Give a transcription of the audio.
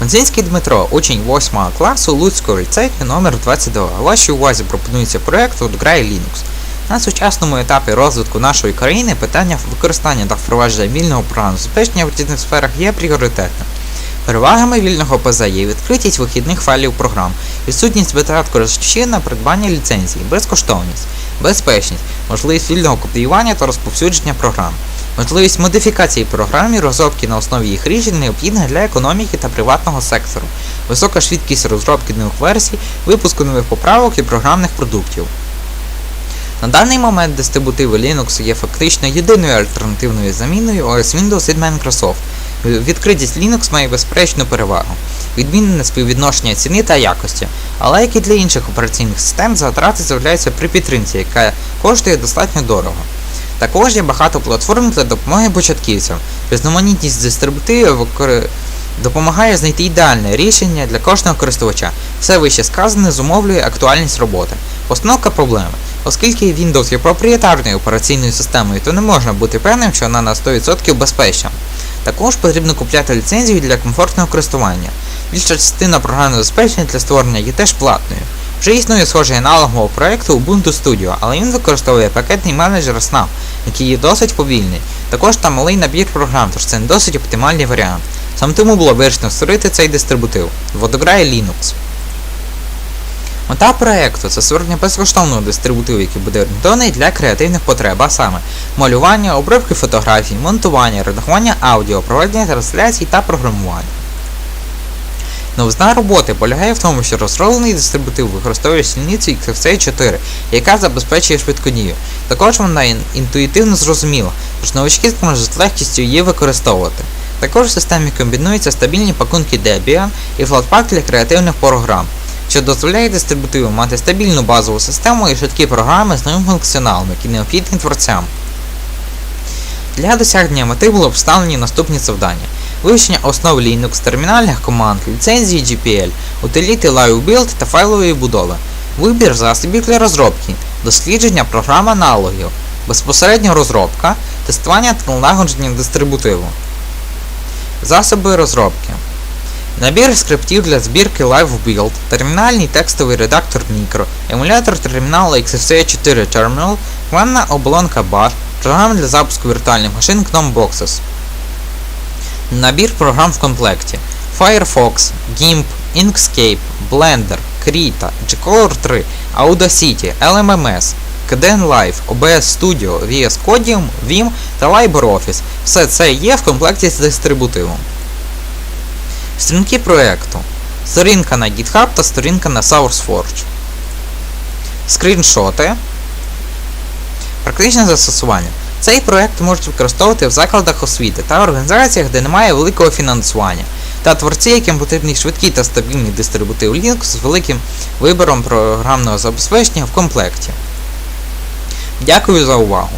Бензинський Дмитро, учень 8 класу Луцького ліцею номер 22. Вашій увазі пропонується проєкт від Грай Linux. На сучасному етапі розвитку нашої країни питання використання та впровадження вільного програмного забезпечення в різних сферах є пріоритетним. Перевагами вільного ПЗ є відкритість вихідних файлів програм, відсутність витрат користувачів на придбання ліцензій, безкоштовність, безпечність, можливість вільного копіювання та розповсюдження програм, можливість модифікації програм і розробки на основі їх рішень необхідних для економіки та приватного сектору, висока швидкість розробки нових версій, випуску нових поправок і програмних продуктів. На даний момент дистрибутиви Linux є фактично єдиною альтернативною заміною OS Windows від Microsoft. Відкритість Linux має безперечну перевагу, відмінне співвідношення ціни та якості, але як і для інших операційних систем, затрати з'являються при підтримці, яка коштує достатньо дорого. Також є багато платформ для допомоги початківцям. Різноманітність дистрибутивів допомагає знайти ідеальне рішення для кожного користувача. Все вище сказане зумовлює актуальність роботи. Постановка проблеми. Оскільки Windows є проприєтарною операційною системою, то не можна бути певним, що вона на 100% безпечна. Також потрібно купляти ліцензію для комфортного користування. Більша частина програмного забезпечення для створення є теж платною. Вже існує схожий аналог мого проєкту Ubuntu Studio, але він використовує пакетний менеджер Snap, який є досить повільний. Також там малий набір програм, тож це не досить оптимальний варіант. Саме тому було вирішено створити цей дистрибутив. Водограє Linux. Мета проєкту це створення безкоштовного дистрибутиву, який буде орієнтований для креативних потреб, а саме малювання, обробки фотографій, монтування, редагування аудіо, проведення трансляцій та програмування. Новизна роботи полягає в тому, що розроблений дистрибутив використовує сільницю XFCE 4, яка забезпечує швидкодію. Також вона інтуїтивно зрозуміла, тож новички зможуть з легкістю її використовувати. Також в системі комбінуються стабільні пакунки Debian і Flatpak для креативних програм, що дозволяє дистрибутиву мати стабільну базову систему і швидкі програми з новим функціоналом, які необхідні творцям. Для досягнення мети було встановлені наступні завдання. Вивчення основ Linux, термінальних команд, ліцензії GPL, утиліти LiveBuild та файлової будови, вибір засобів для розробки, дослідження програм аналогів, безпосередньо розробка, тестування та налагодження дистрибутиву. Засоби розробки. Набір скриптів для збірки LiveBuild, термінальний текстовий редактор Micro, емулятор терміналу XFCE 4 Terminal, командна оболонка BAR, програма для запуску віртуальних машин GNOME Boxes. Набір програм в комплекті Firefox, GIMP, Inkscape, Blender, Krita, Gcolor 3, Audacity, LMMS, KDN Live, OBS Studio, VS Codium, Vim та LibreOffice. Все це є в комплекті з дистрибутивом. Сторінки проєкту. Сторінка на GitHub та сторінка на SourceForge. Скріншоти. Практичне застосування. Цей проект можуть використовувати в закладах освіти та організаціях, де немає великого фінансування, та творці, яким потрібний швидкий та стабільний дистрибутив Linux з великим вибором програмного забезпечення в комплекті. Дякую за увагу!